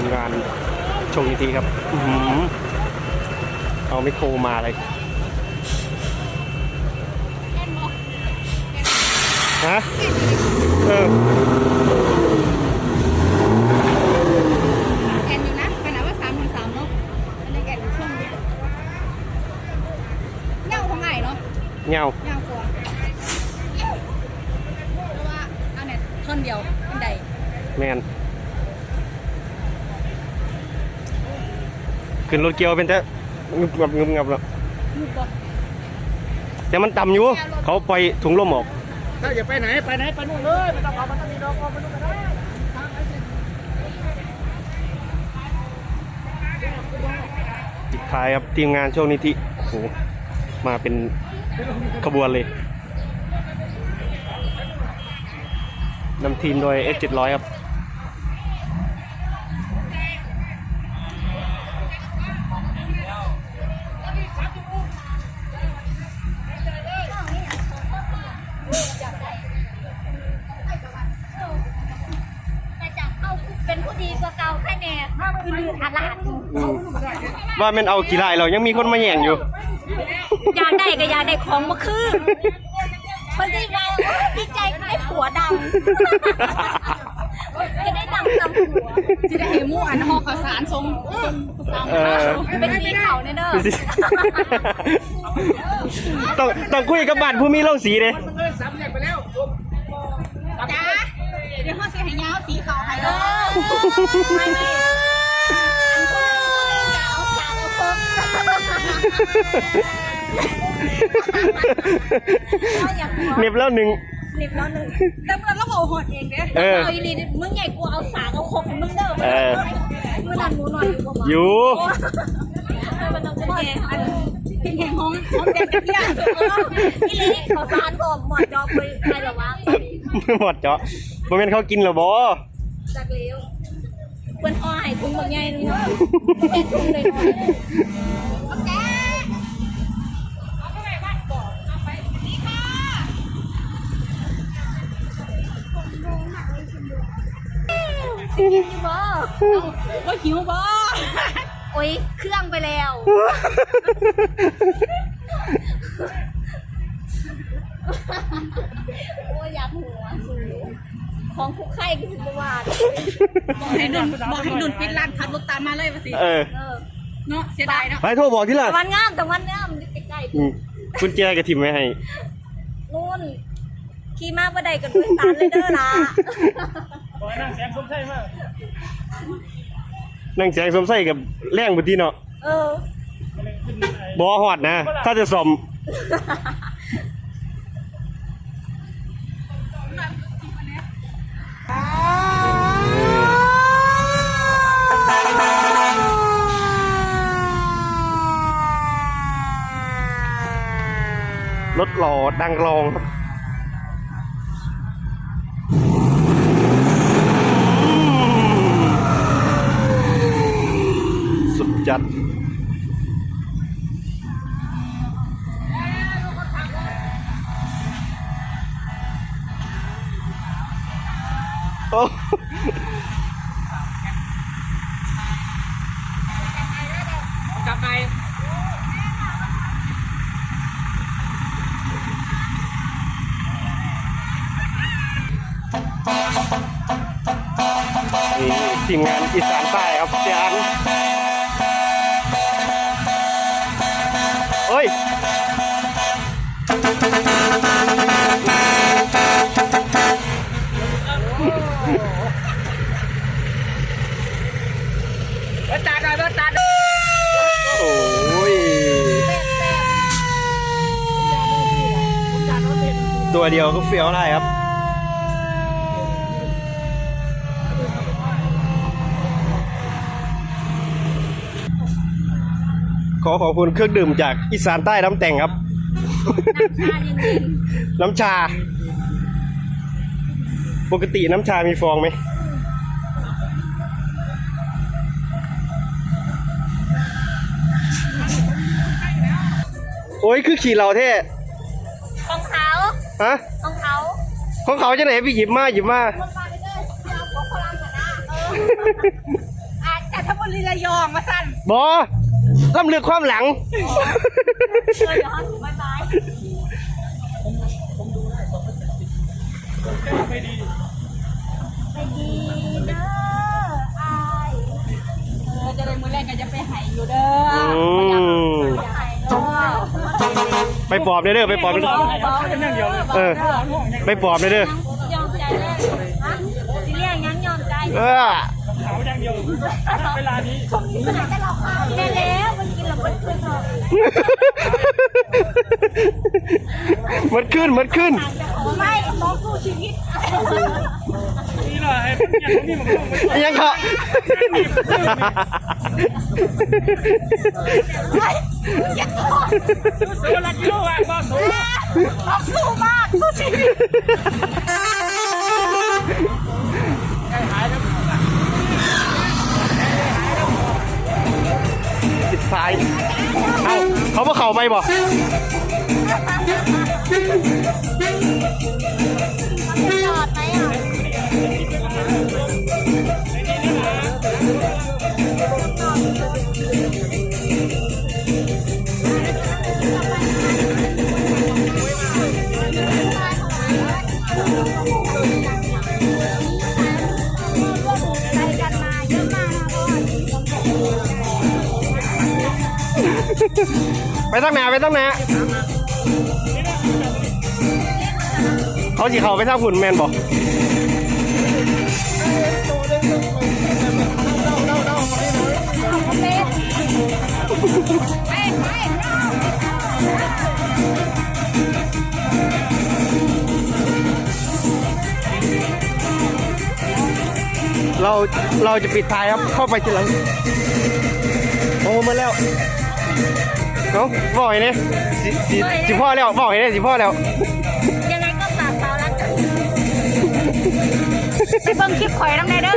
ทีมงานชงอีกทีครับอื้อหือเอาไมคโครมาเลยฮะเออแอนอยู่นะขนาดว่าสามถึงสามเนาะอันนี้แอนอยู่ช่วงนี้เงาของไงเนาะเงาเงากว่าเพราะว่าเอาเนี่ยท่อนเดียวเป็นใดแมน ขึ้นรถเกียวเป็นแต่งึบงับงึบงับแล้วแต่มันต่ำอยู่ เขาปถุงลมออกถ้าอย่าไปไหนไปไหนไปนู่นเลยไม่ต้องเอามันต้องมีดอกเอาไปนู่นไปได้ทางไหนสิปิดท้ายครับทีมงานโชคนิธิโอ้โหมาเป็นขบวนเลยนำทีมโดย F700 ครับ เอาเป็นผู้ดีกว่าเก่าแค่แน่คือลืมอัดรหัสอืมว่าแมันเอากี่ลายเรายังมีคนมาแย่งอยู่ อยากได้ก็อยากได้ของมาคืนคนที่มาดีใจก็ได้ผัวดำจะได้ดำดำผัวจะได้เห็นหมู่อันห่อข้าวสารทรงทรงเออ เป็นสีเขาเนี่ยเด้อต้องต้องคุยกับบ้านผู้มีเล่าสีเลยมันเลยสามแยกไปแล้วจ้าเดี๋ยวห่อเสียให้ยาวสีขาวให้เอเด้ออ ไม่ไม่อันคนจะเอาสาวเอาพกก็อยากหัวเหน็บแล้วหนึ่ง เนิบแล้วหนึ่งแต่เมื่อเราเอาหดเองเด้เออเอาอีลีมึงใหญ่กูเอาสากเอาคกให้มึงเด้อเออ มึงนั่นหมูหน่อยอยู่เออมันต้องเป็นแกอันกินแหงหอมหอมแดงกระเทียมอีลีเขาสารผมหมดจอไปไปหรอวะหมดเจาะบ่แม่นเขากินเหรอบอจากเลี้ยว เปิ้นอ้อยถุงบางใหญ่นึงเนาะแค่ถุงเลยโอเคสิกินอยู่บ่ว่าหิวบ่โอ้ยเครื่องไปแล้วโอ้ยอยากหัวสู ของคุกไข่กินประวัติบอกให้ดุนบอกให้ดุนปิดร้านขับรถตามมาเลยว่าสิเออเออเนาะเสียดายเนาะไปโทรบอกที่ละแต่วันงามแต่วันงามอยู่ใกล้ๆอืมคุณแจกระถิ่มไว้ให้นู่นขี่มาบ่ได้กับด้วยสารเลยเด้อล่ะบอกให้นั่งแสงสมใช่มากนั่งแสงสมใส่กับแรงบุทีเนาะเออบอหอดนะ ถ้าจะสม รถหล่อดังรองครับสุดจัด ทีมงานอีสานใต้ครับเสียอันเฮ้ยเบิร์ตาดหน่อยเบิร์ตาดโอ้ยตัวเดียวก็เฟี้ยวได้ครับ ขอขอบคุณเครื่องดื่มจากอีสานใต้น้ำแต่งครับชาเย็นน้ำชา ปกติน้ำชามีฟองไหม โอ้ยคือขี่เราแท้ๆของเขาฮะของเขาของเขาจะไหนพี่หยิบมาหยิบมาคนมาเด้อเอาพวกพลังกันนะเอออาทบุรีระยองมาสั่นบอ ล่ำเลือกความหลังเออเดี๋ยวเขาถึงบายบายไม่ดีไปดีเด้ออายเออจะได้มือแรกก็จะไปไหอยู่เด้ออืมไข่เนาะไปปอบเด้อเด้อไปปอบเด้อเบาเป็นอย่างเดียวเลยเออ ไปปอบเด้อเด้อยอมใจเลยฮะสิเรียกยังยอมใจ เออขาว อย่างเดียวเวลานี้แม่แล้วมันกินแล้วมันขึ้นหรอกมันขึ้นมันขึ้น ไม่ต้องสู้ชีวิตนี่แหละไอ้พวกนี้มันลงไปยังเขาซื้อละกิโลอะบ้าสูต้องสู้มากสู้ชีวิตติ เอาเขาบ่เข่าไปบ่ ไปตั้งหนาไปตั้งหนาเขาสิเขาไปทางฝุ่นแมนบ่เราเราจะปิดท้ายครับเข้าไปทีหลังโอ้มาแล้ว เอ้าบอกไงเนี่ยสิสิสิพ่อแล้วบอกไงเนี่ยสิพ่อแล้ว ยังไงก็ฝากเปารักกันไปเบิ่งคลิปข่อยน้ำแน่เด้อ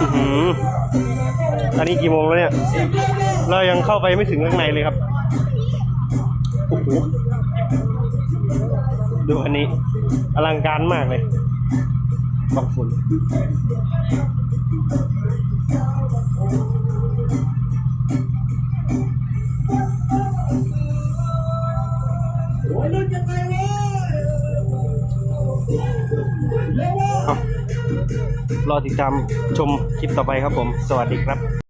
อื้อหืออันนี้กี่โมงแล้วเนี่ย เรายังเข้าไปไม่ถึงข้างในเลยครับโอ้โห ดูอันนี้ อลังการมากเลยบักฝุ่นรอติดตามชมคลิปต่อไปครับผม สวัสดีครับ